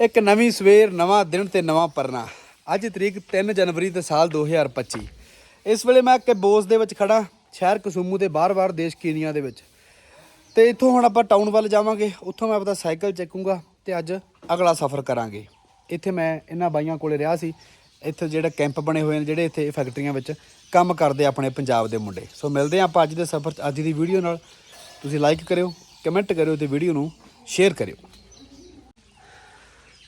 ਇੱਕ ਨਵੀਂ ਸਵੇਰ, ਨਵਾਂ ਦਿਨ ਤੇ ਨਵਾਂ ਪਰਨਾ। ਅੱਜ ਤਰੀਕ 3 ਜਨਵਰੀ ਤੇ ਸਾਲ 2025 ਇਸ ਵੇਲੇ ਮੈਂ ਕੈਬੋਸ ਦੇ ਵਿੱਚ ਖੜਾ, ਸ਼ਹਿਰ ਕਸੂਮੂ ਦੇ ਬਾਹਰ-ਬਾਹਰ ਦੇਸ਼ ਕੀਨੀਆ ਦੇ ਵਿੱਚ। ਤੇ ਇੱਥੋਂ ਹੁਣ ਆਪਾਂ ਟਾਊਨ ਵੱਲ ਜਾਵਾਂਗੇ, ਉੱਥੋਂ ਮੈਂ ਆਪਦਾ ਸਾਈਕਲ ਚੱਕੂੰਗਾ ਤੇ ਅੱਜ ਅਗਲਾ ਸਫ਼ਰ ਕਰਾਂਗੇ। ਇੱਥੇ ਮੈਂ ਇਹਨਾਂ ਬਾਈਆਂ ਕੋਲੇ ਰਿਹਾ ਸੀ, ਇੱਥੇ ਜਿਹੜੇ ਕੈਂਪ ਬਣੇ ਹੋਏ ਨੇ, ਜਿਹੜੇ ਇੱਥੇ ਫੈਕਟਰੀਆਂ ਵਿੱਚ ਕੰਮ ਕਰਦੇ ਆਪਣੇ ਪੰਜਾਬ ਦੇ ਮੁੰਡੇ। ਸੋ ਮਿਲਦੇ ਆ ਆਪਾਂ ਅੱਜ ਦੇ ਸਫ਼ਰ 'ਚ, ਅੱਜ ਦੀ ਵੀਡੀਓ ਨਾਲ। ਤੁਸੀਂ ਲਾਈਕ ਕਰਿਓ ਕਮੈਂਟ ਕਰਿਓ ਤੇ ਵੀਡੀਓ ਨੂੰ ਸ਼ੇਅਰ ਕਰਿਓ।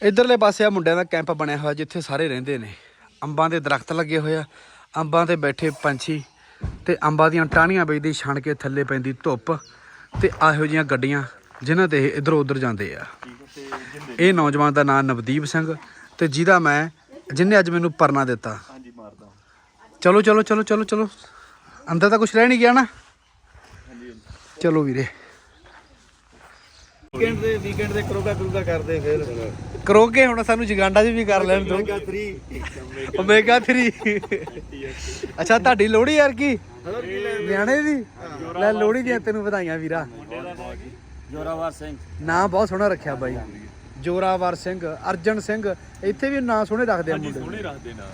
ਇਧਰਲੇ ਪਾਸੇ ਆ ਮੁੰਡਿਆਂ ਦਾ ਕੈਂਪ ਬਣਿਆ ਹੋਇਆ ਜਿੱਥੇ ਸਾਰੇ ਰਹਿੰਦੇ ਨੇ। ਅੰਬਾਂ ਦੇ ਦਰਖਤ ਲੱਗੇ ਹੋਏ ਆ। ਅੰਬਾਂ ਤੇ ਬੈਠੇ ਪੰਛੀ ਤੇ ਅੰਬਾਂ ਦੀਆਂ ਟਾਹਣੀਆਂ ਵੇਚਦੀ ਛਣ ਕੇ ਥੱਲੇ ਪੈਂਦੀ ਧੁੱਪ ਤੇ ਆਹੋ ਜੀਆਂ ਗੱਡੀਆਂ ਜਿਨ੍ਹਾਂ ਤੇ ਇਧਰੋਂ ਉਧਰ ਜਾਂਦੇ ਆ। ਇਹ ਨੌਜਵਾਨ ਦਾ ਨਾਮ ਨਵਦੀਪ ਸਿੰਘ ਤੇ ਜਿਹਦਾ ਮੈਂ ਜਿਨੇ ਅੱਜ ਮੈਨੂੰ ਪਰਨਾ ਦਿੱਤਾ। ਚਲੋ ਚਲੋ ਚਲੋ ਚਲੋ ਚਲੋ। ਅੰਦਰ ਤਾਂ ਕੁਝ ਰਹਿ ਨਹੀਂ ਗਿਆ ਨਾ। ਚਲੋ ਵੀਰੇ। ਵੀਕਐਂਡ ਦੇ ਵੀਕਐਂਡ ਦੇ ਕਰੋਗਾ ਕਰੋਗਾ ਕਰਦੇ ਫਿਰ। ਕਰੋਗੇ ਹੁਣ ਸਾਨੂੰ ਜਗਾਂਡਾ 'ਚ ਵੀ ਕਰ ਲੈਣ ਦੋ। ਓਮੇਗਾ 3 ਓਮੇਗਾ 3 ਅੱਛਾ ਤੁਹਾਡੀ ਲੋਹੜੀ ਯਾਰ ਕੀ? ਨਿਆਣੇ ਦੀ? ਲੈ ਲੋਹੜੀ ਦੀਆਂ ਤੈਨੂੰ ਵਧਾਈਆਂ ਵੀਰਾ। ਜੋਰਾਵਰ ਸਿੰਘ। ਨਾਂ ਬਹੁਤ ਸੋਹਣਾ ਰੱਖਿਆ ਬਾਈ। ਜੋਰਾਵਰ ਸਿੰਘ ਅਰਜਨ ਸਿੰਘ ਇੱਥੇ ਵੀ ਨਾਂ ਸੋਹਣੇ ਰੱਖਦੇ ਆ ਮੁੰਡੇ। ਸੋਹਣੇ ਰੱਖਦੇ ਨਾ।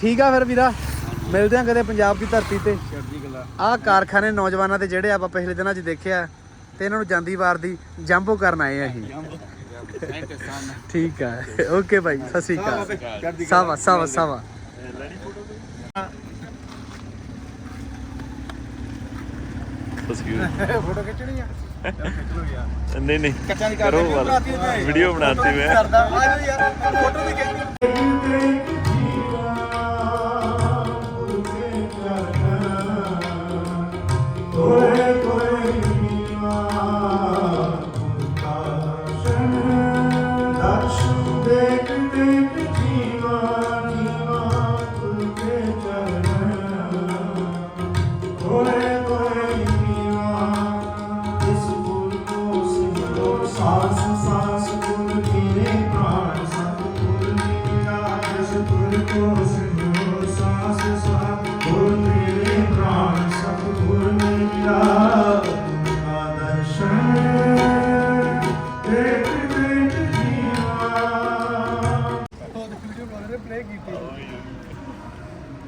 ਠੀਕ ਆ ਫਿਰ ਵੀਰਾ ਮਿਲਦੇ ਆ ਕਦੇ ਪੰਜਾਬ ਦੀ ਧਰਤੀ ਤੇ। ਚੜ੍ਹਦੀ ਕਲਾ। ਆਹ ਕਾਰਖਾਨੇ ਨੌਜਵਾਨਾਂ ਦੇ ਜਿਹੜੇ ਆਪਾਂ ਪਿਛਲੇ ਦਿਨਾਂ 'ਚ ਦੇਖਿਆ ਤੇ ਇਹਨਾਂ ਨੂੰ ਜਾਂਦੀ ਵਾਰ ਦੀ ਜੰਬੋ ਕਰਨ ਆਏ ਆ ਅਸੀਂ। ਥੈਂਕ ਯੂ ਸਨ ਠੀਕ ਆ। ਓਕੇ ਬਾਈ ਸਤਿ ਸ਼੍ਰੀ ਅਕਾਲ। ਸਾਵਾ ਸਾਵਾ ਸਾਵਾ। ਤਸਵੀਰ ਫੋਟੋ ਖਿੱਚਣੀ ਆ? ਨਹੀਂ ਨਹੀਂ। ਕੱਚਾ ਨਹੀਂ ਕਰੋ ਵਾਲਾ ਵੀਡੀਓ ਬਣਾਤੀ ਮੈਂ। ਕਰਦਾ। ਆ ਯਾਰ ਫੋਟੋ ਵੀ ਕਹਿੰਦੀ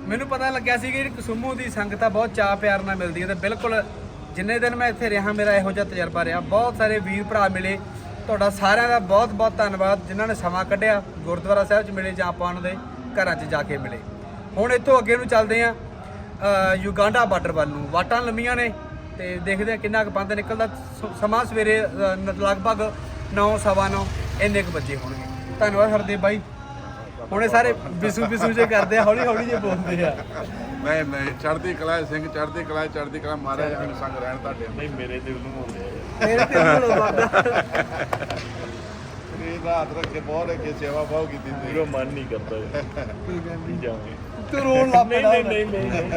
ਮੈਨੂੰ ਪਤਾ ਲੱਗਿਆ ਸੀ ਕਿ ਕਸੂਮੂ ਦੀ ਸੰਗਤ ਆ ਬਹੁਤ ਚਾਅ ਪਿਆਰ ਨਾਲ ਮਿਲਦੀ ਹੈ ਤੇ ਬਿਲਕੁਲ ਜਿੰਨੇ ਦਿਨ ਮੈਂ ਇੱਥੇ ਰਿਹਾ ਮੇਰਾ ਇਹੋ ਜਿਹਾ ਤਜਰਬਾ ਰਿਹਾ। ਬਹੁਤ ਸਾਰੇ ਵੀਰ ਭਰਾ ਮਿਲੇ। ਤੁਹਾਡਾ ਸਾਰਿਆਂ ਦਾ ਬਹੁਤ ਬਹੁਤ ਧੰਨਵਾਦ ਜਿਨ੍ਹਾਂ ਨੇ ਸਮਾਂ ਕੱਢਿਆ ਗੁਰਦੁਆਰਾ ਸਾਹਿਬ 'ਚ ਮਿਲੇ ਜਾਂ ਆਪਾਂ ਉਹਨਾਂ ਦੇ ਘਰਾਂ 'ਚ ਜਾ ਕੇ ਮਿਲੇ। ਹੁਣ ਇੱਥੋਂ ਅੱਗੇ ਨੂੰ ਚੱਲਦੇ ਆ ਯੂਗਾਂਡਾ ਬਾਰਡਰ ਵੱਲ ਨੂੰ। ਵਾਟਾਂ ਲੰਮੀਆਂ ਨੇ ਤੇ ਦੇਖਦੇ ਆ ਕਿੰਨਾ ਕੁ ਬੰਦ ਨਿਕਲਦਾ। ਸ- ਸਮਾਂ ਸਵੇਰੇ ਅ, ਨ- ਲਗਭਗ 9:30 ਇੰਨੇ ਕੁ ਵਜੇ ਹੋਣਗੇ। ਧੰਨਵਾਦ ਹਰਦੇਵ ਬਾਈ। ਹੁਣ ਇਹ ਸਾਰੇ ਬਿਸੂ ਬਿਸੂ ਜੇ ਕਰਦੇ ਆ ਹੌਲੀ ਹੌਲੀ ਜੇ ਬੋਲਦੇ ਆ। ਨਹੀਂ ਨਹੀਂ ਚੜ੍ਹਦੀ ਕਲਾ ਸਿੰਘ ਚੜ੍ਹਦੀ ਕਲਾ ਚੜ੍ਹਦੀ ਕਲਾ ਮਹਾਰਾਜ ਮੈਨੂੰ ਸੰਗ ਰਹਿਣ ਤੁਹਾਡੇ ਨਹੀਂ ਮੇਰੇ ਦਿਲ ਨੂੰ ਹੁੰਦੇ ਆ। ਮੇਰੇ ਤੇ ਬੋਲੋ ਬਾਬਾ ਇਹ ਰਾਤ ਰੱਖ ਕੇ ਬਹੁਤ ਅੱਗੇ ਸੇਵਾ ਬਹੁ ਕੀਤੀ ਪੂਰਾ ਤੁਸੀਂ ਮਨ ਨਹੀਂ ਕਰਦਾ ਨਹੀਂ ਜਾਵਾਂਗੇ। ਤੂੰ ਰੋਣ ਲੱਗ ਨਹੀਂ ਪਿਆ ਨਹੀਂ ਨਹੀਂ ਨਹੀਂ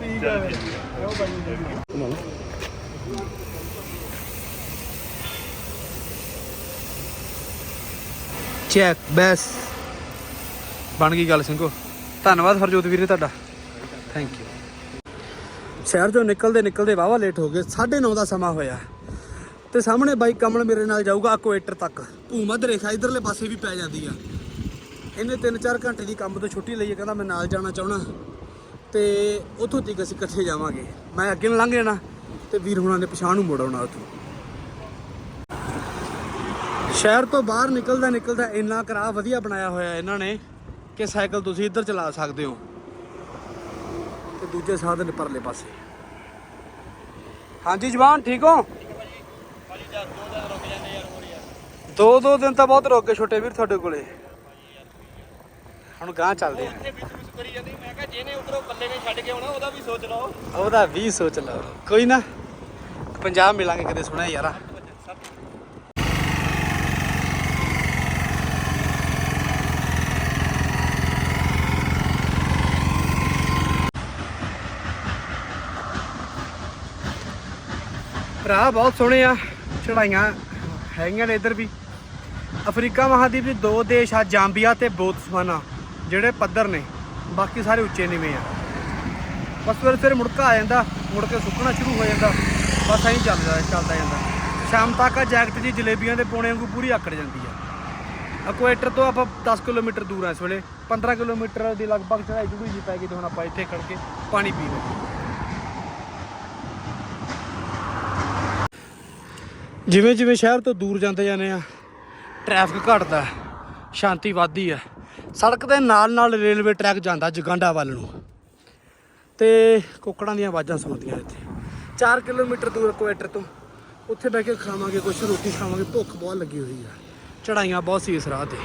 ਠੀਕ ਹੈ। ਬਈ। ਚੈੱਕ ਬੈਸ ਬਣ ਗਈ ਗੱਲ ਸਿੰਘੋ। ਧੰਨਵਾਦ ਹਰਜੋਤ ਵੀਰੇ ਤੁਹਾਡਾ। ਥੈਂਕ ਯੂ ਸ਼ਹਿਰ ਤੋਂ ਨਿਕਲਦੇ ਨਿਕਲਦੇ ਵਾਵਾ ਲੇਟ ਹੋ ਗਏ 9:30 ਦਾ ਸਮਾਂ ਹੋਇਆ। ਤੇ ਸਾਹਮਣੇ ਬਾਈ ਕਮਲ ਮੇਰੇ ਨਾਲ ਜਾਊਗਾ ਇਕੁਏਟਰ ਤੱਕ। ਭੂਮਧ ਰੇਖਾ ਇਧਰਲੇ ਪਾਸੇ ਵੀ ਪੈ ਜਾਂਦੀ ਆ। ਇਹਨੇ 3-4 ਘੰਟੇ ਦੀ ਕੰਮ ਤੋਂ ਛੁੱਟੀ ਲਈ ਹੈ ਕਹਿੰਦਾ ਮੈਂ ਨਾਲ ਜਾਣਾ ਚਾਹਣਾ ਤੇ ਉੱਥੋਂ ਤੱਕ ਅਸੀਂ ਇਕੱਠੇ ਜਾਵਾਂਗੇ। ਮੈਂ ਅੱਗੇ ਨੂੰ ਲੰਘ ਜਾਣਾ ਤੇ ਵੀਰ ਹੁਣਾਂ ਨੇ ਪਛਾਣ ਨੂੰ ਮੋੜ ਆਉਣਾ ਉੱਥੋਂ। ਸ਼ਹਿਰ ਤੋਂ ਬਾਹਰ ਨਿਕਲਦਾ ਨਿਕਲਦਾ ਇੰਨਾ ਕਰਾ ਵਧੀਆ ਬਣਾਇਆ ਹੋਇਆ ਇਹਨਾਂ ਨੇ ਕਿ ਸਾਈਕਲ ਤੁਸੀਂ ਇੱਧਰ ਚਲਾ ਸਕਦੇ ਹੋ। ਤੇ ਦੂਜੇ ਸਾਧਨ ਨੇ ਪਰਲੇ ਪਾਸੇ। ਹਾਂਜੀ ਜਵਾਨ ਠੀਕ ਹੋ? ਦੋ ਦੋ ਦਿਨ ਤਾਂ ਬਹੁਤ ਰੁਕ ਗਏ ਛੋਟੇ ਵੀਰ ਤੁਹਾਡੇ ਕੋਲੇ। ਹੁਣ ਗਾਂ ਚੱਲਦੇ ਆ। ਕਰੀ ਜਾਂਦੀ ਮੈਂ ਕਿਹਾ ਜਿਹਨੇ ਉਧਰੋਂ ਪੱਲੇ ਨੇ ਛੱਡ ਕੇ ਆਉਣਾ ਉਹਦਾ ਵੀ ਸੋਚ ਲਓ। ਉਹਦਾ ਵੀ ਸੋਚ ਲਓ। ਕੋਈ ਨਾ ਪੰਜਾਬ ਮਿਲਾਂਗੇ ਕਦੇ ਸੁਣਿਆ ਯਾਰਾ। ਭਰਾ ਬਹੁਤ ਸੋਹਣੇ ਆ ਚੜਾਈਆਂ ਹੈਗੀਆਂ ਨੇ ਇੱਧਰ ਵੀ। ਅਫਰੀਕਾ ਮਹਾਦੀਪ ਦੇ ਦੋ ਦੇਸ਼ ਆ, ਜਾਂਬੀਆ ਤੇ ਬੋਤਸਵਾਨਾ, ਜਿਹੜੇ ਪੱਧਰ ਨੇ, ਬਾਕੀ ਸਾਰੇ ਉੱਚੇ ਨੀਵੇਂ ਆ। ਬਸ ਫਿਰ ਫਿਰ ਮੁੜਕਾ ਆ ਜਾਂਦਾ, ਮੁੜ ਕੇ ਸੁੱਕਣਾ ਸ਼ੁਰੂ ਹੋ ਜਾਂਦਾ, ਬਸ ਐਂ ਚੱਲਦਾ ਚੱਲਦਾ ਜਾਂਦਾ। ਸ਼ਾਮ ਤੱਕ ਆ ਜੈਕਟ ਜੀ ਜਲੇਬੀਆਂ ਦੇ ਪੋਣੇ ਵਾਂਗੂ ਪੂਰੀ ਆਕੜ ਜਾਂਦੀ ਆ। ਇਕੁਏਟਰ ਤੋਂ ਆਪਾਂ 10 ਕਿਲੋਮੀਟਰ ਦੂਰ ਆ ਇਸ ਵੇਲੇ 15 ਕਿਲੋਮੀਟਰ ਦੀ ਲਗਭਗ ਚੜਾਈ ਚੜੂਈ ਜੀ ਪੈ ਗਈ ਤੇ ਹੁਣ ਆਪਾਂ ਇੱਥੇ ਖੜ ਕੇ ਪਾਣੀ ਪੀ ਰਹੇ ਜਿਵੇਂ ਜਿਵੇਂ ਸ਼ਹਿਰ ਤੋਂ ਦੂਰ ਜਾਂਦੇ ਜਾਂਦੇ ਆ ਟ੍ਰੈਫਿਕ ਘਟਦਾ, ਸ਼ਾਂਤੀ ਵੱਧਦੀ ਹੈ ਸੜਕ ਦੇ ਨਾਲ ਨਾਲ ਰੇਲਵੇ ਟਰੈਕ ਜਾਂਦਾ ਜਗਾਂਡਾ ਵੱਲ ਨੂੰ। ਤੇ ਕੁੱਕੜਾਂ ਦੀਆਂ ਆਵਾਜ਼ਾਂ ਸੁਣਦੀਆਂ ਇੱਥੇ। 4 ਕਿਲੋਮੀਟਰ ਦੂਰ ਕੁਐਟਰ ਤੋਂ, ਉੱਥੇ ਬਹਿ ਕੇ ਖਾਵਾਂਗੇ ਕੁਛ, ਰੋਟੀ ਖਾਵਾਂਗੇ, ਭੁੱਖ ਬਹੁਤ ਲੱਗੀ ਹੋਈ ਆ। ਚੜਾਈਆਂ ਬਹੁਤ ਸੀ ਇਸ ਰਾਹ ਤੇ।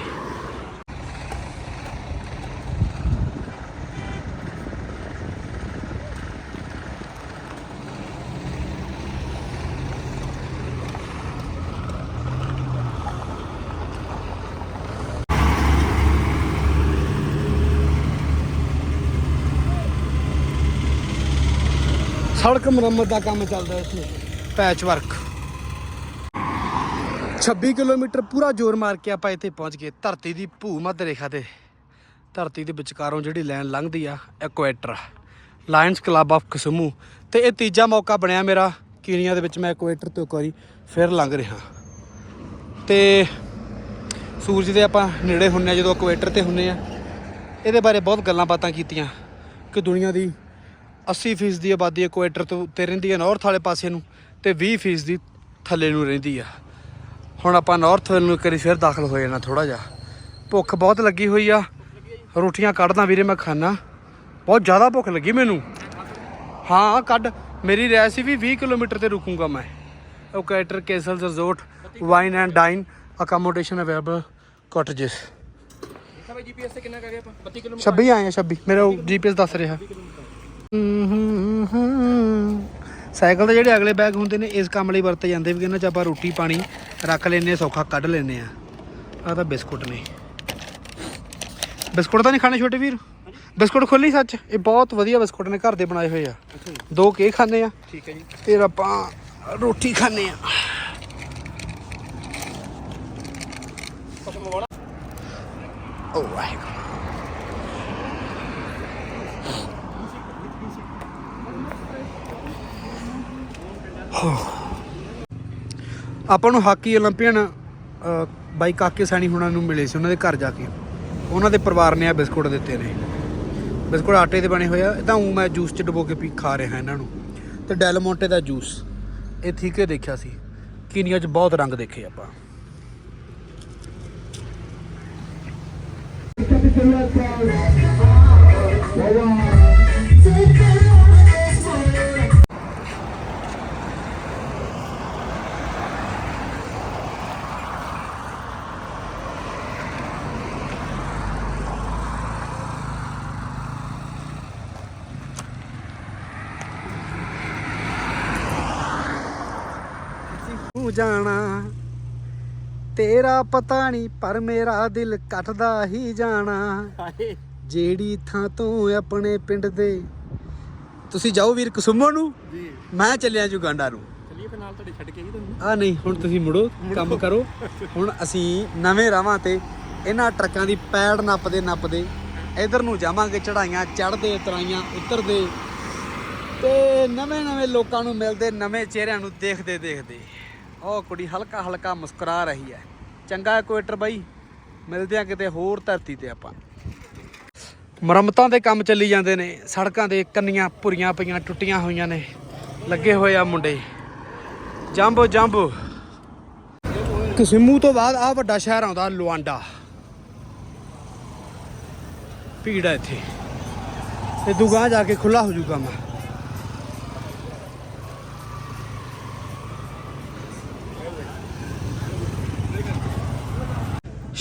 ਸੜਕ ਮੁਰੰਮਤ ਦਾ ਕੰਮ ਚੱਲਦਾ ਇੱਥੇ ਪੈਚ ਵਰਕ 26 ਕਿਲੋਮੀਟਰ ਪੂਰਾ ਜ਼ੋਰ ਮਾਰ ਕੇ ਆਪਾਂ ਇੱਥੇ ਪਹੁੰਚ ਗਏ ਧਰਤੀ ਦੀ ਭੂ ਮੱਧ ਰੇਖਾ ਤੇ। ਧਰਤੀ ਦੇ ਵਿਚਕਾਰੋਂ ਜਿਹੜੀ ਲਾਈਨ ਲੰਘਦੀ ਆ equator Lions club of Kisumu ਤੇ ਇਹ ਤੀਜਾ ਮੌਕਾ ਬਣਿਆ ਮੇਰਾ ਕੀਨੀਆ ਦੇ ਵਿੱਚ ਮੈਂ ਇਕੁਏਟਰ ਤੋਂ ਇੱਕ ਵਾਰੀ ਫਿਰ ਲੰਘ ਰਿਹਾ। ਤੇ ਸੂਰਜ ਦੇ ਆਪਾਂ ਨੇੜੇ ਹੁੰਨੇ ਆ, ਜਦੋਂ ਇਕੁਏਟਰ ਤੇ ਹੁੰਨੇ ਆ, ਇਹਦੇ ਬਾਰੇ ਬਹੁਤ ਗੱਲਾਂ ਬਾਤਾਂ ਕੀਤੀਆਂ ਕਿ ਦੁਨੀਆ ਦੀ 80% ਦੀ ਆਬਾਦੀ ਇਕੁਏਟਰ ਤੋਂ ਉੱਤੇ ਰਹਿੰਦੀ ਹੈ ਨਾਰਥ ਵਾਲੇ ਪਾਸੇ ਨੂੰ ਤੇ 20% ਦੀ ਥੱਲੇ ਨੂੰ ਰਹਿੰਦੀ ਆ। ਹੁਣ ਆਪਾਂ ਨਾਰਥ ਵੱਲ ਨੂੰ ਇੱਕ ਵਾਰੀ ਫਿਰ ਦਾਖਲ ਹੋ ਜਾਣਾ ਥੋੜਾ ਜਿਹਾ। ਭੁੱਖ ਬਹੁਤ ਲੱਗੀ ਹੋਈ ਆ। ਰੋਟੀਆਂ ਕੱਢਦਾ ਵੀਰੇ ਮੈਂ ਖਾਣਾ ਬਹੁਤ ਜ਼ਿਆਦਾ ਭੁੱਖ ਲੱਗੀ ਮੈਨੂੰ। ਹਾਂ ਕੱਢ। ਮੇਰੀ ਰਾਇ ਸੀ ਵੀ 20 ਕਿਲੋਮੀਟਰ ਤੇ ਰੁਕੂੰਗਾ ਮੈਂ। Equator castles resort wine and dine accommodation available cottages Bhai GPS ਤੇ ਕਿੰਨਾ ਕਹਿ ਗਏ ਆਪਾਂ? 32 ਕਿਲੋਮੀਟਰ? 26 ਆਏ ਆ 26 ਮੇਰਾ ਜੀਪੀਐਸ ਦੱਸ ਰਿਹਾ। ਸਾਈਕਲ ਦੇ ਜਿਹੜੇ ਅਗਲੇ ਬੈਗ ਹੁੰਦੇ ਨੇ ਇਸ ਕੰਮ ਲਈ ਵਰਤੇ ਜਾਂਦੇ ਵੀ ਇਹਨਾਂ 'ਚ ਆਪਾਂ ਰੋਟੀ ਪਾਣੀ ਰੱਖ ਲੈਨੇ ਆ ਸੌਖਾ ਕੱਢ ਲੈਨੇ ਆ ਆ ਤਾਂ ਬਿਸਕੁਟ ਨੇ ਬਿਸਕੁਟ ਤਾਂ ਨਹੀਂ ਖਾਣੇ ਛੋਟੇ ਵੀਰ ਬਿਸਕੁਟ ਖੋਲੀ ਸੱਚ ਇਹ ਬਹੁਤ ਵਧੀਆ ਬਿਸਕੁਟ ਨੇ ਘਰ ਦੇ ਬਣਾਏ ਹੋਏ ਆ ਦੋ ਕੇ ਖਾਣੇ ਆ ਠੀਕ ਹੈ ਜੀ ਫਿਰ ਆਪਾਂ ਰੋਟੀ ਖਾਣੇ ਆ ਓ ਵਾਹਿਗੁਰੂ ਆਪਾਂ ਨੂੰ ਹਾਕੀ 올림픽ਨ ਬਾਈ ਕਾਕੇ ਸੈਣੀ ਹੁਣਾਂ ਨੂੰ ਮਿਲੇ ਸੀ, ਉਹਨਾਂ ਦੇ ਘਰ ਜਾ ਕੇ। ਉਹਨਾਂ ਦੇ ਪਰਿਵਾਰ ਨੇ ਆ ਬਿਸਕੁਟ ਦਿੱਤੇ ਨੇ। ਬਿਸਕੁਟ ਆਟੇ ਦੇ ਬਣੇ ਹੋਏ ਆ ਤਾਂ ਉਹ ਮੈਂ ਜੂਸ ਚ ਡਬੋ ਕੇ ਪੀ ਖਾ ਰਿਹਾ ਇਹਨਾਂ ਨੂੰ। ਤੇ ਡੈਲਮੋਂਟੇ ਦਾ ਜੂਸ, ਇਹ ਠੀਕੇ ਦੇਖਿਆ ਸੀ। ਕੀਨੀਆ 'ਚ ਬਹੁਤ ਰੰਗ ਦੇਖੇ ਆਪਾਂ। Wow. ਤੂੰ ਜਾਣਾ। ਤੇਰਾ ਪਤਾ ਨਹੀਂ ਪਰ ਮੇਰਾ ਦਿਲ ਕੱਟਦਾ ਹੀ ਜਾਣਾ। ਜਿਹੜੀ ਥਾਂ ਤੋਂ ਆਪਣੇ ਪਿੰਡ ਦੇ। ਤੁਸੀਂ ਜਾਓ ਵੀਰ ਕਸੁਮੋ ਨੂੰ। ਜੀ। ਮੈਂ ਚੱਲਿਆ ਜੁਗਾਂਡਾ ਨੂੰ। ਚਲਿਏ ਫਿਰ ਨਾਲ ਤੁਹਾਡੇ ਛੱਡ ਕੇ ਆਈ ਤੁਹਾਨੂੰ। ਆ ਨਹੀਂ ਹੁਣ ਤੁਸੀਂ ਮੁੜੋ ਕੰਮ ਕਰੋ। ਹੁਣ ਅਸੀਂ ਨਵੇਂ ਰਾਵਾਂ ਤੇ ਇਹਨਾਂ ਟਰੱਕਾਂ ਦੀ ਪੈੜ ਨੱਪਦੇ ਨੱਪਦੇ ਇਧਰ ਨੂੰ ਜਾਵਾਂਗੇ ਚੜਾਈਆਂ ਚੜਦੇ ਉਤਰਾਈਆਂ ਉਤਰਦੇ। ਤੇ ਨਵੇਂ ਨਵੇਂ ਲੋਕਾਂ ਨੂੰ ਮਿਲਦੇ ਨਵੇਂ ਚਿਹਰਿਆਂ ਨੂੰ ਦੇਖਦੇ ਦੇਖਦੇ ਉਹ ਕੁੜੀ ਹਲਕਾ ਹਲਕਾ ਮੁਸਕਰਾ ਰਹੀ ਹੈ। ਚੰਗਾ ਇਕੁਏਟਰ ਬਾਈ। ਮਿਲਦੇ ਆ ਕਿਤੇ ਹੋਰ ਧਰਤੀ ਤੇ ਆਪਾਂ। ਮੁਰੰਮਤਾਂ ਦੇ ਕੰਮ ਚੱਲੀ ਜਾਂਦੇ ਨੇ। ਸੜਕਾਂ ਦੇ ਕੰਨੀਆਂ ਭੁਰੀਆਂ ਪਈਆਂ, ਟੁੱਟੀਆਂ ਹੋਈਆਂ ਨੇ। ਲੱਗੇ ਹੋਏ ਆ ਮੁੰਡੇ। Jumbo jumbo. ਕਸਿਮੂ ਤੋਂ ਬਾਅਦ ਆ ਵੱਡਾ ਸ਼ਹਿਰ ਆਉਂਦਾ, ਲੁਆਂਡਾ। ਭੀੜ ਹੈ ਇੱਥੇ। ਤੇ ਦੁਗਾ ਜਾ ਕੇ ਖੁੱਲਾ ਹੋ ਜੂਗਾ ਮੈਂ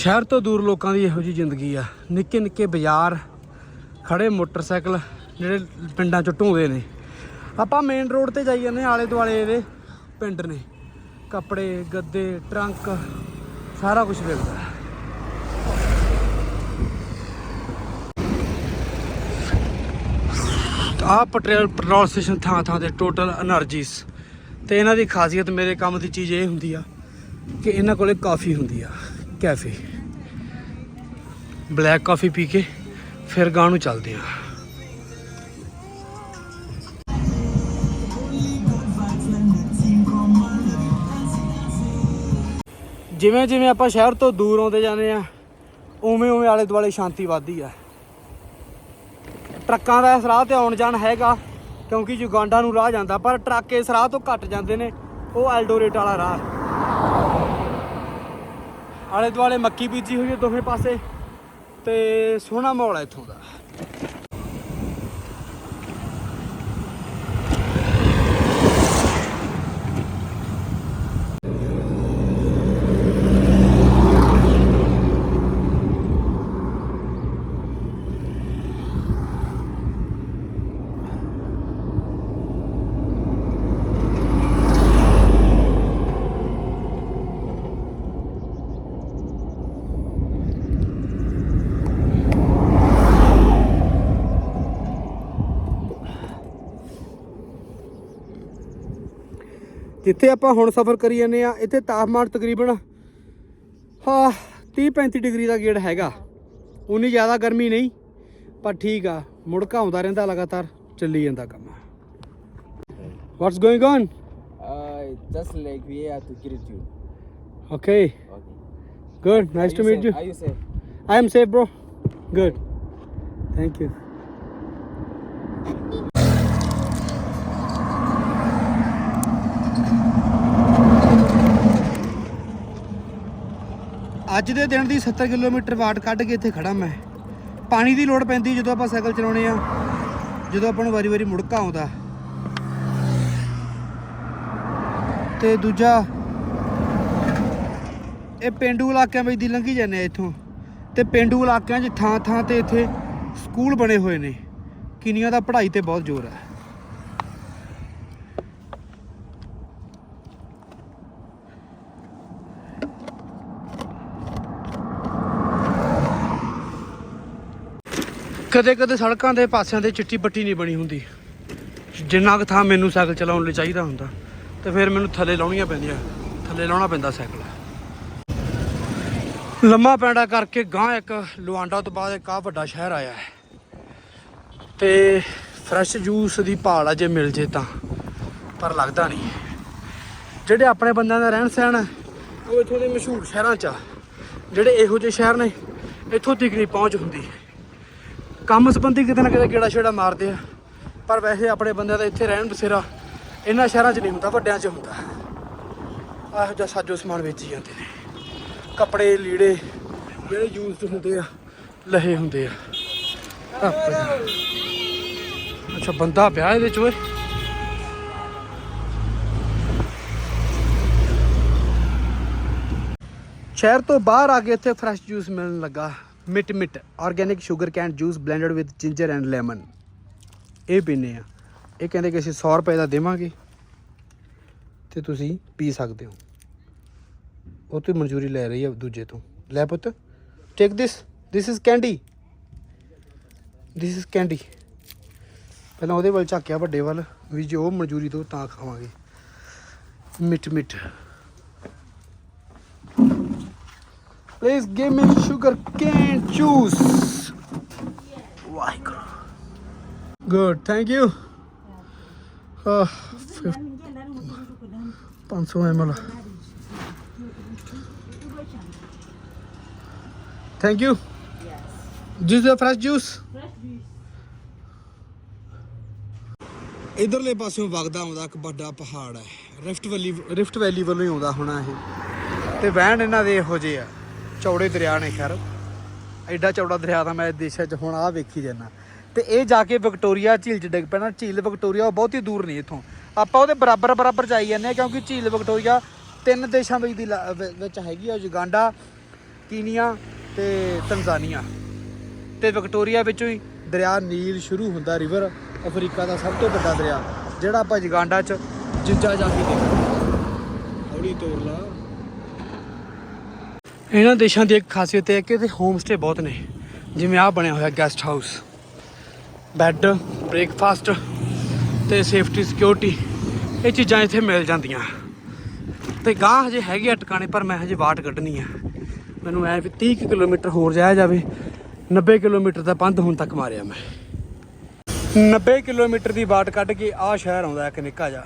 ਸ਼ਹਿਰ ਤੋਂ ਦੂਰ ਲੋਕਾਂ ਦੀ ਇਹੋ ਜੀ ਜ਼ਿੰਦਗੀ ਆ। ਨਿੱਕੇ ਨਿੱਕੇ ਬਾਜ਼ਾਰ ਖੜੇ ਮੋਟਰਸਾਈਕਲ ਜਿਹੜੇ ਪਿੰਡਾਂ 'ਚੋਂ ਢੋਂਦੇ ਨੇ। ਆਪਾਂ ਮੇਨ ਰੋਡ ਤੇ ਜਾਈ ਜਾਂਦੇ ਆਲੇ ਦੁਆਲੇ ਦੇ ਪਿੰਡ ਨੇ। ਕੱਪੜੇ, ਗੱਦੇ, ਟਰੰਕ, ਸਾਰਾ ਕੁਝ ਮਿਲਦਾ। ਆ ਪੈਟਰੋਲ ਪੈਟਰੋਲ ਸਟੇਸ਼ਨ ਥਾਂ ਥਾਂ ਤੇ ਟੋਟਲ એનર્ਜੀਸ ਤੇ ਇਹਨਾਂ ਦੀ ਖਾਸੀਅਤ ਮੇਰੇ ਕੰਮ ਦੀ ਚੀਜ਼ ਇਹ ਹੁੰਦੀ ਆ ਕਿ ਇਹਨਾਂ ਕੋਲੇ ਕਾਫੀ ਹੁੰਦੀ ਆ ਕੈਫੇ ਬਲੈਕ ਕਾਫੀ ਪੀ ਕੇ ਫਿਰ ਗਾਂ ਨੂੰ ਚੱਲਦੇ ਆ ਜਿਵੇਂ ਜਿਵੇਂ ਆਪਾਂ ਸ਼ਹਿਰ ਤੋਂ ਦੂਰ ਆਉਂਦੇ ਜਾਂਦੇ ਆ ਉਵੇਂ ਉਵੇਂ ਆਲੇ ਦੁਆਲੇ ਸ਼ਾਂਤੀ ਵੱਧਦੀ ਆ। ਟਰੱਕਾਂ ਦਾ ਇਸ ਰਾਹ ਤੇ ਆਉਣ ਜਾਣ ਹੈਗਾ, ਕਿਉਂਕਿ ਯੁਗਾਂਡਾ ਨੂੰ ਰਾਹ ਜਾਂਦਾ, ਪਰ ਟਰੱਕ ਇਸ ਰਾਹ ਤੋਂ ਘੱਟ ਜਾਂਦੇ ਨੇ, ਉਹ ਐਲਡੋਰੇਟ ਵਾਲਾ ਰਾਹ। ਆਲੇ ਦੁਆਲੇ ਮੱਕੀ ਬੀਜੀ ਹੋਈ ਹੈ ਦੋਵੇਂ ਪਾਸੇ। ਤੇ ਸੋਹਣਾ ਮਾਹੌਲ ਹੈ ਇੱਥੋਂ ਦਾ ਜਿੱਥੇ ਆਪਾਂ ਹੁਣ ਸਫ਼ਰ ਕਰੀ ਜਾਂਦੇ ਆ ਇੱਥੇ ਤਾਪਮਾਨ ਤਕਰੀਬਨ ਹਾਂ 30 35 ਡਿਗਰੀ ਦਾ ਗੇੜ ਹੈਗਾ ਉਨੀ ਜ਼ਿਆਦਾ ਗਰਮੀ ਨਹੀਂ ਪਰ ਠੀਕ ਆ ਮੁੜਕਾ ਆਉਂਦਾ ਰਹਿੰਦਾ ਲਗਾਤਾਰ ਚੱਲੀ ਜਾਂਦਾ ਕੰਮ what's going on just like we have to greet you. Okay Okay. Good nice to meet you Are you safe? I am safe, bro. Good. Thank you. ਅੱਜ ਦੇ ਦਿਨ ਦੀ 70 ਕਿਲੋਮੀਟਰ ਵਾਟ ਕੱਢ ਕੇ ਇੱਥੇ ਖੜਾ ਮੈਂ। ਪਾਣੀ ਦੀ ਲੋੜ ਪੈਂਦੀ ਜਦੋਂ ਆਪਾਂ ਸਾਈਕਲ ਚਲਾਉਣੇ ਆ, ਜਦੋਂ ਆਪਾਂ ਨੂੰ ਵਾਰੀ-ਵਾਰੀ ਮੁੜਕਾ ਆਉਂਦਾ। ਤੇ ਦੂਜਾ, ਇਹ ਪਿੰਡੂ ਇਲਾਕਿਆਂ ਵਿੱਚ ਦੀ ਲੰਘੀ ਜਾਂਦੇ ਆ ਇੱਥੋਂ। ਤੇ ਪਿੰਡੂ ਇਲਾਕਿਆਂ 'ਚ ਥਾਂ ਥਾਂ ਤੇ ਇੱਥੇ ਸਕੂਲ ਬਣੇ ਹੋਏ ਨੇ। ਕਿੰਨੀਆਂ ਦਾ ਪੜ੍ਹਾਈ ਤੇ ਬਹੁਤ ਜ਼ੋਰ ਹੈ ਕਦੇ ਕਦੇ ਸੜਕਾਂ ਦੇ ਪਾਸਿਆਂ ਤੇ ਚਿੱਟੀ ਪੱਟੀ ਨਹੀਂ ਬਣੀ ਹੁੰਦੀ। ਜਿੰਨਾ ਕੁ ਥਾਂ ਮੈਨੂੰ ਸਾਈਕਲ ਚਲਾਉਣ ਲਈ ਚਾਹੀਦਾ ਹੁੰਦਾ ਤੇ ਫਿਰ ਮੈਨੂੰ ਥੱਲੇ ਲਾਉਣੀਆਂ ਪੈਂਦੀਆਂ। ਥੱਲੇ ਲਾਉਣਾ ਪੈਂਦਾ ਸਾਈਕਲ। ਲੰਮਾ ਪੈਂਡਾ ਕਰਕੇ ਗਾਂ ਇੱਕ ਲੁਆਂਡਾ ਤੋਂ ਬਾਅਦ ਇੱਕ ਆ ਵੱਡਾ ਸ਼ਹਿਰ ਆਇਆ ਹੈ। ਤੇ ਫਰੈਸ਼ ਜੂਸ ਦੀ ਭਾਲ ਆ ਜੇ ਮਿਲ ਜੇ ਤਾਂ ਪਰ ਲੱਗਦਾ ਨਹੀਂ। ਜਿਹੜੇ ਆਪਣੇ ਬੰਦਿਆਂ ਦਾ ਰਹਿਣ ਸਹਿਣ ਹੈ, ਉਹ ਇੱਥੋਂ ਦੇ ਮਸ਼ਹੂਰ ਸ਼ਹਿਰਾਂ 'ਚ ਆ। ਜਿਹੜੇ ਇਹੋ ਜਿਹੇ ਸ਼ਹਿਰ ਨੇ ਇੱਥੋਂ ਤੱਕ ਨਹੀਂ ਪਹੁੰਚ ਹੁੰਦੀ। ਕੰਮ ਸੰਬੰਧੀ ਕਿਤੇ ਨਾ ਕਿਤੇ ਗੇੜਾ ਛੇੜਾ ਮਾਰਦੇ ਆ। ਪਰ ਵੈਸੇ ਆਪਣੇ ਬੰਦਿਆਂ ਦਾ ਇੱਥੇ ਰਹਿਣ ਬਸੇਰਾ ਇਹਨਾਂ ਸ਼ਹਿਰਾਂ 'ਚ ਨਹੀਂ ਹੁੰਦਾ, ਵੱਡਿਆਂ 'ਚ ਹੁੰਦਾ। ਇਹੋ ਜਿਹਾ ਸਾਜੋ ਸਮਾਨ ਵੇਚੀ ਜਾਂਦੇ ਨੇ। ਕੱਪੜੇ, ਲੀੜੇ ਜਿਹੜੇ ਯੂਜ਼ਡ ਹੁੰਦੇ ਆ, ਲਹੇ ਹੁੰਦੇ ਆ। ਅੱਛਾ, ਬੰਦਾ ਪਿਆ ਇਹਦੇ ਚ ਓਏ। ਸ਼ਹਿਰ ਤੋਂ ਬਾਹਰ ਆ ਕੇ ਇੱਥੇ ਫਰੈਸ਼ ਜੂਸ ਮਿਲਣ ਲੱਗਾ। ਮਿਟ ਮਿਟ organic sugar cane juice blended with ginger and lemon ਇਹ ਪੀਨੇ ਆ। ਇਹ ਕਹਿੰਦੇ ਕਿ ਅਸੀਂ 100 ਰੁਪਏ ਦਾ ਦੇਵਾਂਗੇ, ਤੇ ਤੁਸੀਂ ਪੀ ਸਕਦੇ ਹੋ। ਉਹ ਤੋਂ ਮਨਜ਼ੂਰੀ ਲੈ ਰਹੀ ਹੈ ਦੂਜੇ ਤੋਂ। ਲੈ ਪੁੱਤ take this this is candy this is candy ਪਹਿਲਾਂ ਉਹਦੇ ਵੱਲ ਝਾਕਿਆ ਵੱਡੇ ਵੱਲ, ਵੀ ਜੇ ਉਹ ਮਨਜ਼ੂਰੀ ਤੋਂ ਤਾਂ ਖਾਵਾਂਗੇ। ਮਿੱਠ ਮਿੱਠ please give me sugar cane juice Waheguru good thank you ਆਹ 500 ml. Thank you. This is a fresh juice. ਇਧਰਲੇ ਪਾਸਿਓਂ ਵਗਦਾ ਆਉਂਦਾ ਇੱਕ ਵੱਡਾ ਪਹਾੜ ਹੈ। ਰਿਫਟ ਵੈਲੀ ਰਿਫਟ ਵੈਲੀ ਵੱਲੋਂ ਹੀ ਆਉਂਦਾ ਹੋਣਾ ਇਹ। ਤੇ ਵਹਿਣ ਇਹਨਾਂ ਦੇ ਇਹੋ ਜਿਹੇ ਆ। ਚੌੜੇ ਦਰਿਆ ਨੇ ਖੈਰ। ਐਡਾ ਚੌੜਾ ਦਰਿਆ ਤਾਂ ਮੈਂ ਦੇਸ਼ਾਂ 'ਚ ਹੁਣ ਆ ਵੇਖੀ ਜਾਣਾ ਤੇ ਇਹ ਜਾ ਕੇ ਵਿਕਟੋਰੀਆ ਝੀਲ 'ਚ ਡਿੱਗ ਪੈਣਾ। ਝੀਲ ਵਿਕਟੋਰੀਆ ਉਹ ਬਹੁਤ ਹੀ ਦੂਰ ਨਹੀਂ ਇੱਥੋਂ। ਆਪਾਂ ਉਹਦੇ ਬਰਾਬਰ ਬਰਾਬਰ ਜਾਈ ਜਾਂਦੇ ਆ ਕਿਉਂਕਿ ਝੀਲ ਵਿਕਟੋਰੀਆ ਤਿੰਨ ਦੇਸ਼ਾਂ ਵਿੱਚ ਦੀ ਲਾ- ਵਿੱਚ ਹੈਗੀ ਆ। ਯੁਗਾਂਡਾ, ਕੀਨੀਆ ਤੇ ਤਨਜ਼ਾਨੀਆ। ਤੇ ਵਿਕਟੋਰੀਆ ਵਿੱਚੋਂ ਹੀ ਦਰਿਆ ਨੀਲ ਸ਼ੁਰੂ ਹੁੰਦਾ। ਰਿਵਰ ਅਫਰੀਕਾ ਦਾ ਸਭ ਤੋਂ ਵੱਡਾ ਦਰਿਆ, ਜਿਹੜਾ ਆਪਾਂ ਯੁਗਾਂਡਾ 'ਚ ਜਿੱਜਾ ਜਾ ਕੇ ਦੇਖਦੇ ਹੌਲੀ ਤੋਰ ਲਾ। ਇਹਨਾਂ ਦੇਸ਼ਾਂ ਦੀ ਇੱਕ ਖਾਸੀਅਤ ਇਹ ਹੈ ਕਿ ਇਹਦੇ ਹੋਮ ਸਟੇ ਬਹੁਤ ਨੇ। ਜਿਵੇਂ ਆਹ ਬਣਿਆ ਹੋਇਆ ਗੈਸਟ ਹਾਊਸ ਬੈੱਡ ਬ੍ਰੇਕਫਾਸਟ ਤੇ ਸੇਫਟੀ ਸਿਕਿਉਰਿਟੀ ਇਹ ਚੀਜ਼ਾਂ ਇੱਥੇ ਮਿਲ ਜਾਂਦੀਆਂ। ਤੇ ਗਾਂ ਹਜੇ ਹੈਗੇ ਆ ਟਿਕਾਣੇ, ਪਰ ਮੈਂ ਹਜੇ ਵਾਟ ਕੱਢਣੀ ਆ। ਮੈਨੂੰ ਐ ਵੀ 30 ਕੁ ਕਿਲੋਮੀਟਰ ਹੋਰ ਜਾਇਆ ਜਾਵੇ 90 ਕਿਲੋਮੀਟਰ ਦਾ ਪੰਧ ਹੁਣ ਤੱਕ ਮਾਰਿਆ ਮੈਂ। 90 ਕਿਲੋਮੀਟਰ ਦੀ ਵਾਟ ਕੱਢ ਕੇ ਆਹ ਸ਼ਹਿਰ ਆਉਂਦਾ ਇੱਕ ਨਿੱਕਾ ਜਿਹਾ।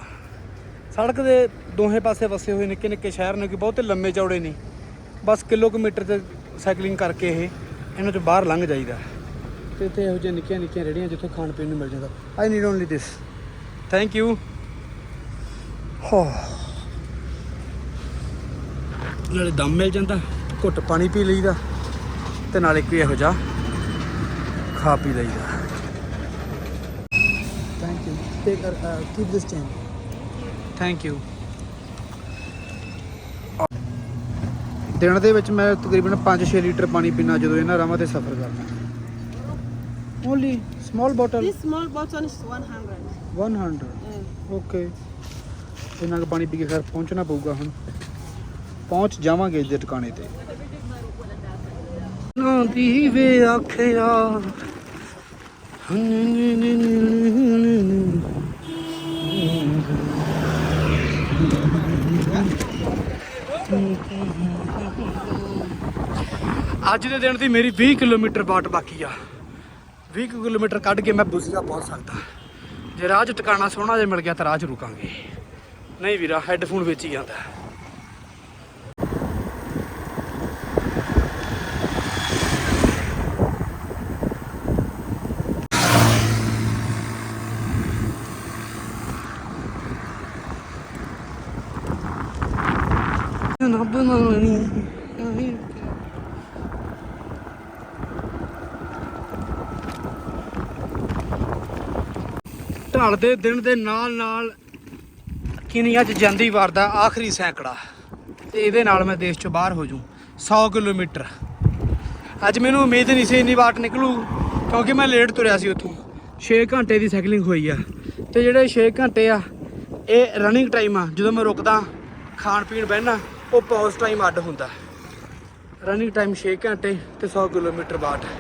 ਸੜਕ ਦੇ ਦੋਹੇ ਪਾਸੇ ਵਸੇ ਹੋਏ ਨਿੱਕੇ ਨਿੱਕੇ ਸ਼ਹਿਰ ਨੇ ਕਿ ਬਹੁਤੇ ਲੰਮੇ ਚੌੜੇ ਨਹੀਂ ਬਸ ਕਿਲੋਮੀਟਰ ਤੇ ਸਾਈਕਲਿੰਗ ਕਰਕੇ ਇਹ ਇਹਨਾਂ ਚੋਂ ਬਾਹਰ ਲੰਘ ਜਾਈਦਾ। ਤੇ ਇੱਥੇ ਇਹੋ ਜਿਹੇ ਨਿੱਕੀਆਂ ਨਿੱਕੀਆਂ ਰੇੜੀਆਂ ਜਿੱਥੋਂ ਖਾਣ ਪੀਣ ਨੂੰ ਮਿਲ ਜਾਂਦਾ। I need only this thank you ਹੋ। ਨਾਲੇ ਦਮ ਮਿਲ ਜਾਂਦਾ ਘੁੱਟ ਪਾਣੀ ਪੀ ਲਈਦਾ ਤੇ ਨਾਲੇ ਕੋਈ ਇਹੋ ਜਿਹਾ ਖਾ ਪੀ ਲਈਦਾ। Thank you take keep this chain thank you ਦਿਨ ਦੇ ਵਿੱਚ ਮੈਂ ਤਕਰੀਬਨ 5-6 ਲੀਟਰ ਪਾਣੀ ਪੀਣਾ ਜਦੋਂ ਇਹਨਾਂ ਰਾਵਾਂ ਤੇ ਸਫ਼ਰ ਕਰਦਾ। Only small bottle This small bottle is 100. 100 okay ਇੰਨਾ ਕੁ ਪਾਣੀ ਪੀ ਕੇ ਘਰ ਪਹੁੰਚਣਾ ਪਊਗਾ ਹੁਣ। ਪਹੁੰਚ ਜਾਵਾਂਗੇ ਜੇ ਟਿਕਾਣੇ ਤੇ। ਨਾ ਦੀ ਵੇ ਆਖਿਆ। ਅੱਜ ਦੇ ਦਿਨ ਦੀ ਮੇਰੀ 20 ਕਿਲੋਮੀਟਰ ਬਾਟ ਬਾਕੀ ਆ। 20 ਕੁ ਕਿਲੋਮੀਟਰ ਕੱਢ ਕੇ ਮੈਂ ਬੁਜ਼ੀਆ ਪਹੁੰਚ ਸਕਦਾ। ਜੇ ਰਾਹ 'ਚ ਟਿਕਾਣਾ ਸੋਹਣਾ ਜਿਹਾ ਮਿਲ ਗਿਆ ਤਾਂ ਰਾਹ 'ਚ ਰੁਕਾਂਗੇ। ਨਹੀਂ ਵੀਰਾ ਹੈੱਡਫੋਨ ਵਿੱਚ ਹੀ ਜਾਂਦਾ ਨਾ ਬਣਾਣੀ ਢਲਦੇ ਦਿਨ ਦੇ ਨਾਲ ਨਾਲ ਕਿਨੀਆਂ ਚ ਜਾਂਦੀ ਵਾਰ ਦਾ ਆਖਰੀ ਸੈਂਕੜਾ। ਤੇ ਇਹਦੇ ਨਾਲ ਮੈਂ ਦੇਸ਼ ਚੋਂ ਬਾਹਰ ਹੋ ਜੂ 100 ਕਿਲੋਮੀਟਰ। ਅੱਜ ਮੈਨੂੰ ਉਮੀਦ ਨਹੀਂ ਸੀ ਇੰਨੀ ਵਾਟ ਨਿਕਲੂ, ਕਿਉਂਕਿ ਮੈਂ ਲੇਟ ਤੁਰਿਆ ਸੀ ਉੱਥੋਂ। 6 ਘੰਟੇ ਦੀ ਸਾਈਕਲਿੰਗ ਹੋਈ ਆ। ਤੇ ਜਿਹੜੇ 6 ਘੰਟੇ ਆ, ਇਹ ਰਨਿੰਗ ਟਾਈਮ ਆ। ਜਦੋਂ ਮੈਂ ਰੁਕਦਾ, ਖਾਣ ਪੀਣ ਬਹਿਣਾ ਉਹ ਪੌਜ਼ ਟਾਈਮ ਅੱਡ ਹੁੰਦਾ। ਰਨਿੰਗ ਟਾਈਮ 6 ਘੰਟੇ ਤੇ 100 ਕਿਲੋਮੀਟਰ ਬਾਟ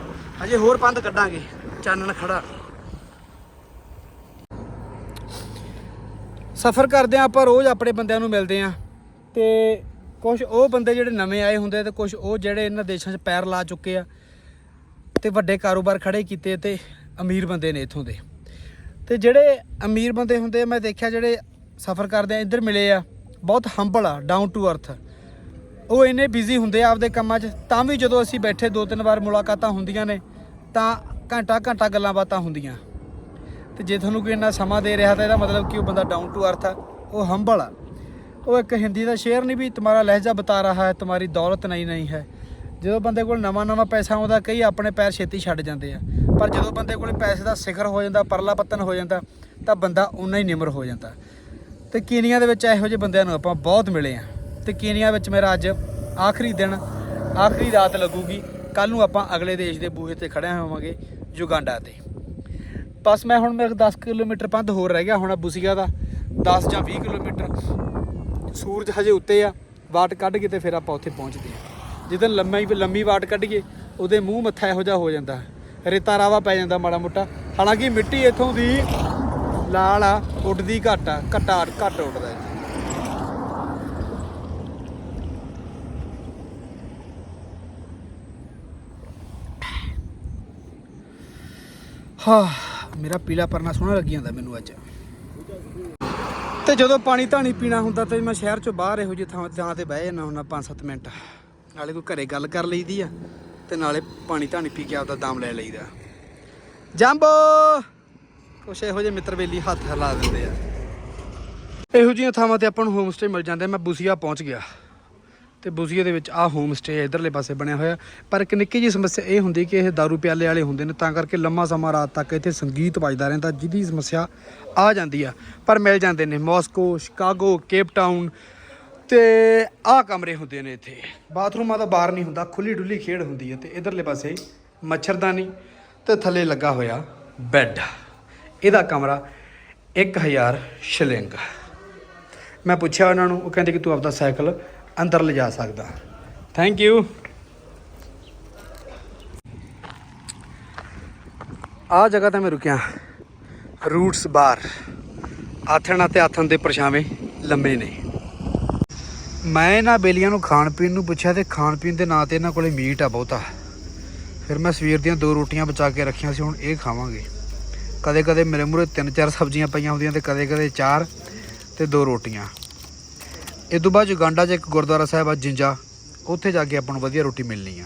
ਅਜੇ ਹੋਰ ਪੰਧ ਕੱਢਾਂਗੇ। ਚਾਨਣ ਖੜਾ। ਸਫ਼ਰ ਕਰਦੇ ਆ ਆਪਾਂ ਰੋਜ਼ ਆਪਣੇ ਬੰਦਿਆਂ ਨੂੰ ਮਿਲਦੇ ਆ ਤੇ ਕੁਝ ਉਹ ਬੰਦੇ ਜਿਹੜੇ ਨਵੇਂ ਆਏ ਹੁੰਦੇ ਤੇ ਕੁਝ ਉਹ ਜਿਹੜੇ ਇਹਨਾਂ ਦੇਸ਼ਾਂ 'ਚ ਪੈਰ ਲਾ ਚੁੱਕੇ ਆ ਤੇ ਵੱਡੇ ਕਾਰੋਬਾਰ ਖੜੇ ਕੀਤੇ ਤੇ ਅਮੀਰ ਬੰਦੇ ਨੇ ਇੱਥੋਂ ਦੇ। ਤੇ ਜਿਹੜੇ ਅਮੀਰ ਬੰਦੇ ਹੁੰਦੇ ਮੈਂ ਦੇਖਿਆ ਜਿਹੜੇ ਸਫ਼ਰ ਕਰਦੇ ਆ, ਇੱਧਰ ਮਿਲੇ ਆ, ਬਹੁਤ ਹੰਬਲ ਆ ਡਾਊਨ ਟੂ ਅਰਥ ਉਹ ਇੰਨੇ ਬਿਜ਼ੀ ਹੁੰਦੇ ਆ ਆਪਦੇ ਕੰਮਾਂ 'ਚ, ਤਾਂ ਵੀ ਜਦੋਂ ਅਸੀਂ ਬੈਠੇ ਦੋ ਤਿੰਨ ਵਾਰ ਮੁਲਾਕਾਤਾਂ ਹੁੰਦੀਆਂ ਨੇ, ਤਾਂ ਘੰਟਾ ਘੰਟਾ ਗੱਲਾਂ ਬਾਤਾਂ ਹੁੰਦੀਆਂ। ਤੇ ਜੇ ਤੁਹਾਨੂੰ ਕੋਈ ਇੰਨਾ ਸਮਾਂ ਦੇ ਰਿਹਾ ਤਾਂ ਇਹਦਾ ਮਤਲਬ ਕਿ ਉਹ ਬੰਦਾ ਡਾਊਨ ਟੂ ਅਰਥ ਆ, ਉਹ ਹੰਬਲ ਆ। ਉਹ ਇੱਕ ਹਿੰਦੀ ਦਾ ਸ਼ੇਰ ਨਹੀਂ ਵੀ ਤੁਹਾਡਾ ਲਹਿਜਾ ਬਤਾ ਰਹਾ ਹੈ ਤੁਹਾਡੀ ਦੌਲਤ ਨਹੀਂ ਨਹੀਂ ਹੈ। ਜਦੋਂ ਬੰਦੇ ਕੋਲ ਨਵਾਂ ਨਵਾਂ ਪੈਸਾ ਆਉਂਦਾ, ਕਈ ਆਪਣੇ ਪੈਰ ਛੇਤੀ ਛੱਡ ਜਾਂਦੇ ਆ। ਪਰ ਜਦੋਂ ਬੰਦੇ ਕੋਲ ਪੈਸੇ ਦਾ ਸਿਖਰ ਹੋ ਜਾਂਦਾ, ਪਰਲਾ ਪੱਤਨ ਹੋ ਜਾਂਦਾ, ਤਾਂ ਬੰਦਾ ਉਨਾ ਹੀ ਨਿਮਰ ਹੋ ਜਾਂਦਾ। ਤੇ ਕੀਨੀਆ ਦੇ ਵਿੱਚ ਇਹੋ ਜਿਹੇ ਬੰਦਿਆਂ ਨੂੰ ਆਪਾਂ ਬਹੁਤ ਮਿਲੇ ਆ। ਤੇ ਕੀਨੀਆ ਵਿੱਚ ਮੇਰਾ ਅੱਜ ਆਖਰੀ ਦਿਨ, ਆਖਰੀ ਰਾਤ ਲੱਗੂਗੀ। ਕੱਲ ਨੂੰ ਆਪਾਂ ਅਗਲੇ ਦੇਸ਼ ਦੇ ਬੂਹੇ ਤੇ ਖੜੇ ਹੋਵਾਂਗੇ, ਯੁਗਾਂਡਾ ਤੇ। ਬਸ ਮੈਂ ਹੁਣ ਮੇਰੇ 10 ਕਿਲੋਮੀਟਰ ਪੰਧ ਹੋਰ ਰਹਿ ਗਿਆ ਹੁਣ ਬੁਸੀਆ ਦਾ 10 ਜਾਂ 20 ਕਿਲੋਮੀਟਰ। ਸੂਰਜ ਹਜੇ ਉੱਤੇ ਆ, ਵਾਟ ਕੱਢ ਕੇ ਤੇ ਫਿਰ ਆਪਾਂ ਉੱਥੇ ਪਹੁੰਚਦੇ ਆ ਜਿੱਦਨ ਲੰਮੀ ਲੰਮੀ ਵਾਟ ਕੱਢੀਏ, ਉਹਦੇ ਮੂੰਹ ਮੱਥਾ ਇਹੋ ਜਿਹਾ ਹੋ ਜਾਂਦਾ। ਰੇਤਾ ਰਾਵਾ ਪੈ ਜਾਂਦਾ ਮਾੜਾ ਮੋਟਾ। ਹਾਲਾਂਕਿ ਮਿੱਟੀ ਇੱਥੋਂ ਦੀ ਲਾਲ ਆ, ਉੱਡਦੀ ਘੱਟ ਆ, ਘੱਟਾ ਘੱਟ ਉੱਡਦਾ ਹਾਂ। ਮੇਰਾ ਪੀਲਾ ਪਰਨਾ ਸੋਹਣਾ ਲੱਗੀ ਜਾਂਦਾ ਮੈਨੂੰ ਅੱਜ। ਤੇ ਜਦੋਂ ਪਾਣੀ ਧਾਣੀ ਪੀਣਾ ਹੁੰਦਾ ਤੇ ਮੈਂ ਸ਼ਹਿਰ ਚੋਂ ਬਾਹਰ ਇਹੋ ਜਿਹੀ ਥਾਂ ਥਾਂ ਤੇ ਬਹਿ ਜਾਂਦਾ ਹੁੰਦਾ 5-7 ਮਿੰਟ। ਨਾਲੇ ਕੋਈ ਘਰੇ ਗੱਲ ਕਰ ਲਈਦੀ ਆ ਤੇ ਨਾਲੇ ਪਾਣੀ ਧਾਣੀ ਪੀ ਕੇ ਆਪਦਾ ਦਮ ਲੈ ਲਈਦਾ। ਜੰਬੋ! ਕੁਛ ਇਹੋ ਜਿਹੇ ਮਿੱਤਰ ਬੇਲੀ ਹੱਥ ਹਿਲਾ ਦਿੰਦੇ ਆ। ਇਹੋ ਜਿਹੀਆਂ ਥਾਵਾਂ ਤੇ ਆਪਾਂ ਨੂੰ ਹੋਮ ਸਟੇ ਮਿਲ ਜਾਂਦੇ ਮੈਂ ਬੁਸੀਆ ਪਹੁੰਚ ਗਿਆ। ਤੇ ਬੁਸੀਆ ਦੇ ਵਿੱਚ ਆ ਹੋਮ ਸਟੇ ਇਧਰਲੇ ਪਾਸੇ ਬਣਿਆ ਹੋਇਆ। ਪਰ ਇੱਕ ਨਿੱਕੀ ਜਿਹੀ ਸਮੱਸਿਆ ਇਹ ਹੁੰਦੀ ਕਿ ਇਹ दारू ਪਿਆਲੇ ਵਾਲੇ ਹੁੰਦੇ ਨੇ, ਤਾਂ ਕਰਕੇ ਲੰਮਾ ਸਮਾਂ ਰਾਤ ਤੱਕ ਇੱਥੇ ਸੰਗੀਤ ਵੱਜਦਾ ਰਹਿੰਦਾ, ਜਿਹਦੀ ਸਮੱਸਿਆ ਆ ਜਾਂਦੀ ਆ। ਪਰ ਮਿਲ ਜਾਂਦੇ ਨੇ ਮਾਸਕੋ, ਸ਼ਿਕਾਗੋ, ਕੇਪ ਟਾਊਨ, ਤੇ ਆਹ ਕਮਰੇ ਹੁੰਦੇ ਨੇ ਇੱਥੇ। ਬਾਥਰੂਮਾਂ ਦਾ ਬਾਹਰ ਨਹੀਂ ਹੁੰਦਾ, ਖੁੱਲੀ ਡੁੱਲੀ ਖੇਡ ਹੁੰਦੀ ਹੈ ਤੇ ਇਧਰਲੇ ਪਾਸੇ ਮੱਛਰਦਾਨੀ ਤੇ ਥੱਲੇ ਲੱਗਾ ਹੋਇਆ ਬੈੱਡ ਇਹਦਾ ਕਮਰਾ 1000 ਸ਼ਿਲਿੰਗ। ਮੈਂ ਪੁੱਛਿਆ ਉਹਨਾਂ ਨੂੰ, ਉਹ ਕਹਿੰਦੇ ਕਿ ਤੂੰ ਆਪਦਾ ਸਾਈਕਲ ਅੰਦਰ ਲਿਜਾ ਸਕਦਾ। ਥੈਂਕ ਯੂ ਆ ਜਗ੍ਹਾ ਤੇ ਮੈਂ ਰੁਕਿਆ। ਰੂਟਸ ਬਾਰ ਆਥਣ ਅਤੇ ਆਥਣ ਦੇ ਪਰਛਾਵੇਂ ਲੰਮੇ ਨੇ। ਮੈਂ ਇਹਨਾਂ ਬੇਲੀਆਂ ਨੂੰ ਖਾਣ ਪੀਣ ਨੂੰ ਪੁੱਛਿਆ ਤੇ ਖਾਣ ਪੀਣ ਦੇ ਨਾਂ ਤੇ ਇਹਨਾਂ ਕੋਲੇ ਮੀਟ ਆ ਬਹੁਤਾ। ਫਿਰ ਮੈਂ ਸਵੇਰ ਦੀਆਂ ਦੋ ਰੋਟੀਆਂ ਬਚਾ ਕੇ ਰੱਖੀਆਂ ਸੀ ਹੁਣ ਇਹ ਖਾਵਾਂਗੇ। ਕਦੇ ਕਦੇ ਮੇਰੇ ਮੂਹਰੇ ਤਿੰਨ ਚਾਰ ਸਬਜ਼ੀਆਂ ਪਈਆਂ ਹੁੰਦੀਆਂ ਤੇ ਕਦੇ ਕਦੇ ਚਾਰ ਤੇ ਦੋ ਰੋਟੀਆਂ। ਇਹ ਤੋਂ ਬਾਅਦ ਯੁਗਾਂਡਾ 'ਚ ਇੱਕ ਗੁਰਦੁਆਰਾ ਸਾਹਿਬ ਆ, ਜਿੰਜਾ। ਉੱਥੇ ਜਾ ਕੇ ਆਪਾਂ ਨੂੰ ਵਧੀਆ ਰੋਟੀ ਮਿਲਣੀ ਆ।